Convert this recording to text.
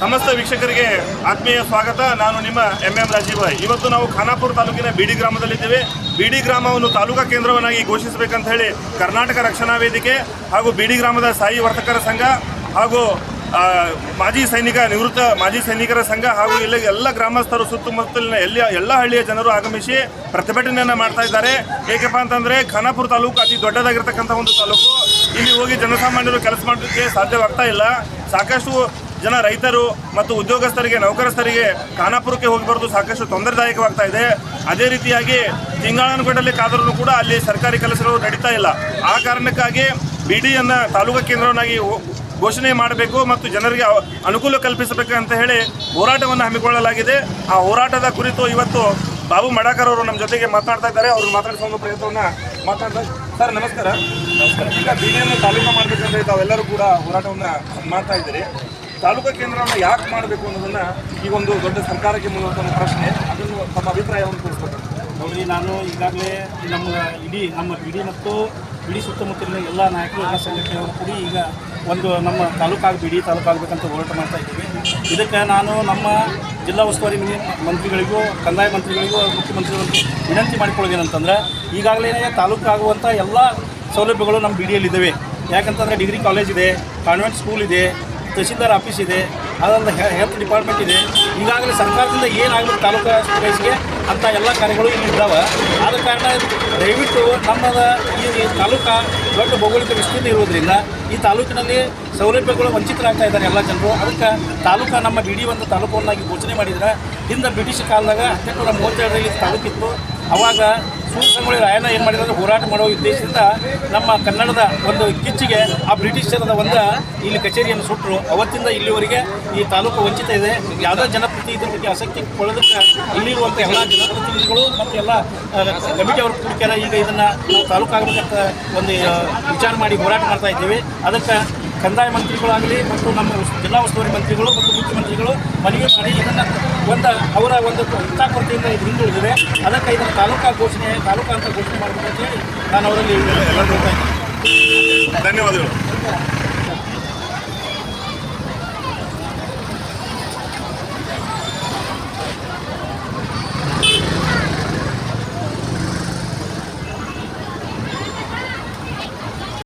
ಸಮಸ್ತ ವೀಕ್ಷಕರಿಗೆ ಆತ್ಮೀಯ ಸ್ವಾಗತ. ನಾನು ನಿಮ್ಮ ಎಂ ಎಂ ರಾಜೀವ್ ಇವತ್ತು ನಾವು ಖಾನಾಪುರ ತಾಲೂಕಿನ ಬಿಡಿ ಗ್ರಾಮದಲ್ಲಿದ್ದೇವೆ. ಬಿಡಿ ಗ್ರಾಮವನ್ನು ತಾಲೂಕಾ ಕೇಂದ್ರವನ್ನಾಗಿ ಘೋಷಿಸಬೇಕಂತ ಹೇಳಿ ಕರ್ನಾಟಕ ರಕ್ಷಣಾ ವೇದಿಕೆ ಹಾಗೂ ಬಿಡಿ ಗ್ರಾಮದ ಸಾಯಿ ವರ್ತಕರ ಸಂಘ ಹಾಗೂ ಮಾಜಿ ಸೈನಿಕ, ನಿವೃತ್ತ ಮಾಜಿ ಸೈನಿಕರ ಸಂಘ ಹಾಗೂ ಇಲ್ಲಿ ಎಲ್ಲ ಗ್ರಾಮಸ್ಥರು ಸುತ್ತಮುತ್ತಲಿನ ಎಲ್ಲ ಎಲ್ಲ ಹಳ್ಳಿಯ ಜನರು ಆಗಮಿಸಿ ಪ್ರತಿಭಟನೆಯನ್ನು ಮಾಡ್ತಾ ಇದ್ದಾರೆ. ಏಕಪ್ಪ ಅಂತಂದರೆ ಖಾನಾಪುರ ತಾಲೂಕು ಅತಿ ದೊಡ್ಡದಾಗಿರ್ತಕ್ಕಂಥ ಒಂದು ತಾಲೂಕು. ಇಲ್ಲಿ ಹೋಗಿ ಜನಸಾಮಾನ್ಯರು ಕೆಲಸ ಮಾಡೋದಕ್ಕೆ ಸಾಧ್ಯವಾಗ್ತಾ ಇಲ್ಲ. ಸಾಕಷ್ಟು ಜನ ರೈತರು ಮತ್ತು ಉದ್ಯೋಗಸ್ಥರಿಗೆ ನೌಕರಸ್ಥರಿಗೆ ಖಾನಾಪುರಕ್ಕೆ ಹೋಗಿ ಬರೋದು ಸಾಕಷ್ಟು ತೊಂದರೆದಾಯಕವಾಗ್ತಾ ಇದೆ. ಅದೇ ರೀತಿಯಾಗಿ ತಿಂಗಳಾನುಗಟ್ಟಲೆ ಕಾದರೂ ಕೂಡ ಅಲ್ಲಿ ಸರ್ಕಾರಿ ಕೆಲಸಗಳು ನಡೀತಾ ಇಲ್ಲ. ಆ ಕಾರಣಕ್ಕಾಗಿ ಬಿ ಡಿಯನ್ನು ತಾಲೂಕಾ ಕೇಂದ್ರವನ್ನಾಗಿ ಘೋಷಣೆ ಮಾಡಬೇಕು ಮತ್ತು ಜನರಿಗೆ ಅನುಕೂಲ ಕಲ್ಪಿಸಬೇಕು ಅಂತ ಹೇಳಿ ಹೋರಾಟವನ್ನು ಹಮ್ಮಿಕೊಳ್ಳಲಾಗಿದೆ. ಆ ಹೋರಾಟದ ಕುರಿತು ಇವತ್ತು ಬಾಬು ಮಡಾಕರ್ ಅವರು ನಮ್ಮ ಜೊತೆಗೆ ಮಾತನಾಡ್ತಾ ಇದ್ದಾರೆ. ಅವರು ಮಾತಾಡಿಸುವ ಪ್ರಯತ್ನವನ್ನು ಮಾತಾಡ್ತಾ ಸರ್ ನಮಸ್ಕಾರ. ನಮಸ್ಕಾರ. ಈಗ ಬಿ ಡಿಯನ್ನು ತಾಲೂಕು ಮಾಡಬೇಕಂದ್ರೆ ತಾವೆಲ್ಲರೂ ಕೂಡ ಹೋರಾಟವನ್ನು ಮಾಡ್ತಾ ಇದ್ದೀರಿ. ತಾಲೂಕಾ ಕೇಂದ್ರವನ್ನು ಯಾಕೆ ಮಾಡಬೇಕು ಅನ್ನೋದನ್ನ ಈ ಒಂದು ದೊಡ್ಡ ಸರ್ಕಾರಕ್ಕೆ ಮೂಲಕ ಒಂದು ಪ್ರಶ್ನೆ, ಅದನ್ನು ತಮ್ಮ ಅಭಿಪ್ರಾಯವನ್ನು ತಿಳಿಸ್ಬೇಕು ನೋಡಿ, ನಾನು ಈಗಾಗಲೇ ನಮ್ಮ ಇಡೀ, ನಮ್ಮ ಬಿಡಿ ಮತ್ತು ಬಿಡಿ ಸುತ್ತಮುತ್ತಲಿನ ಎಲ್ಲ ನಾಯಕರು, ಎಲ್ಲ ಸಂಘಟನೆಯವರು ಕೂಡಿ ಈಗ ಒಂದು ನಮ್ಮ ತಾಲೂಕಾಗಿ ಬಿಡಿ ತಾಲೂಕು ಆಗಬೇಕಂತ ಹೋರಾಟ ಮಾಡ್ತಾ ಇದ್ದೀವಿ. ಇದಕ್ಕೆ ನಾನು ನಮ್ಮ ಜಿಲ್ಲಾ ಉಸ್ತುವಾರಿ ಮಂತ್ರಿಗಳಿಗೂ, ಕಂದಾಯ ಮಂತ್ರಿಗಳಿಗೂ ಮುಖ್ಯಮಂತ್ರಿಗಳಿಗೂ ವಿನಂತಿ ಮಾಡಿಕೊಳ್ಳೋದೇನಂತಂದ್ರೆ ಈಗಾಗಲೇ ತಾಲೂಕು ಆಗುವಂಥ ಎಲ್ಲ ಸೌಲಭ್ಯಗಳು ನಮ್ಮ ಬಿಡಿಯಲ್ಲಿದ್ದಾವೆ. ಯಾಕಂತಂದರೆ, ಡಿಗ್ರಿ ಕಾಲೇಜ್ ಇದೆ, ಕಾನ್ವೆಂಟ್ ಸ್ಕೂಲ್ ಇದೆ ತಹಸೀಲ್ದಾರ್ ಆಫೀಸ್ ಇದೆ, ಅದೊಂದು ಹೆಲ್ತ್ ಡಿಪಾರ್ಟ್ಮೆಂಟ್ ಇದೆ. ಈಗಾಗಲೇ ಸರ್ಕಾರದಿಂದ ಏನಾಗಬೇಕು ತಾಲೂಕು ವೈಸ್ಗೆ ಅಂಥ ಎಲ್ಲ ಕಾರ್ಯಗಳು ಇಲ್ಲಿ ಇದ್ದಾವೆ. ಆದ ಕಾರಣ ದಯವಿಟ್ಟು ನಮ್ಮದ ಈ ತಾಲೂಕು ದೊಡ್ಡ ಭೌಗೋಳಿಕ ವಿಸ್ತೀರ್ಣ ಇರೋದ್ರಿಂದ ಈ ತಾಲೂಕಿನಲ್ಲಿ ಸೌಲಭ್ಯಗಳು ವಂಚಿತರಾಗ್ತಾ ಇದ್ದಾರೆ ಎಲ್ಲ ಜನರು. ಅದಕ್ಕೆ ತಾಲೂಕು ನಮ್ಮ ಬಿಡಿ ಒಂದು ತಾಲೂಕನ್ನಾಗಿ ಘೋಷಣೆ ಮಾಡಿದ್ರೆ, ಹಿಂದೆ ಬ್ರಿಟಿಷ್ ಕಾಲದಾಗ ಹದಿನೆಂಟುನೂರ ಮೂವತ್ತೆರಡರಲ್ಲಿ ತಾಲೂಕಿತ್ತು. ಅವಾಗ ಸೂರ್ಯಸಂಗೊಳ್ಳಿ ರಾಯಣ್ಣ ಏನು ಮಾಡಿದ್ರು ಹೋರಾಟ ಮಾಡೋ ಉದ್ದೇಶದಿಂದ ನಮ್ಮ ಕನ್ನಡದ ಒಂದು ಕಿಚ್ಚಿಗೆ ಆ ಬ್ರಿಟಿಷರದ ಒಂದು ಇಲ್ಲಿ ಕಚೇರಿಯನ್ನು ಸುಟ್ಟರು ಅವತ್ತಿಂದ ಇಲ್ಲಿವರೆಗೆ ಈ ತಾಲೂಕು ವಂಚಿತ ಇದೆ. ಯಾವುದೇ ಜನಪ್ರತಿನಿಧಿ ಬಗ್ಗೆ ಆಸಕ್ತಿ ಕೊಳ್ಳೋದಕ್ಕೆ ಇಲ್ಲಿರುವಂಥ ಎಲ್ಲ ಜನಪ್ರತಿನಿಧಿಗಳು ಮತ್ತು ಎಲ್ಲ ಕಮಿಟಿ ಅವರು ಕೂಡಿಕೆಲ್ಲ ಈಗ ಇದನ್ನು ನಾವು ತಾಲೂಕು ಆಗಬೇಕಂತ ಒಂದು ವಿಚಾರ ಮಾಡಿ ಹೋರಾಟ ಮಾಡ್ತಾ ಇದ್ದೀವಿ. ಅದಕ್ಕೆ ಕಂದಾಯ ಮಂತ್ರಿಗಳಾಗಲಿ ಮತ್ತು ನಮ್ಮ ಜಿಲ್ಲಾ ಉಸ್ತುವಾರಿ ಮಂತ್ರಿಗಳು ಮತ್ತು ಮುಖ್ಯಮಂತ್ರಿಗಳು ಮನವಿ ಮಾಡಿ ಇದನ್ನು ಒಂದು ಅವರ ಒಂದು ಹಿತಾಕೊರತೆಯಿಂದ ಇದು ಹಿಂದುಳಿದಿದೆ. ಅದಕ್ಕೆ ಇದನ್ನು ತಾಲೂಕಾ ಘೋಷಣೆ ತಾಲೂಕಾ ಅಂತ ಘೋಷಣೆ ಮಾಡಬೇಕಂತ ಹೇಳಿ ನಾನು ಅವರಲ್ಲಿ ಧನ್ಯವಾದಗಳು.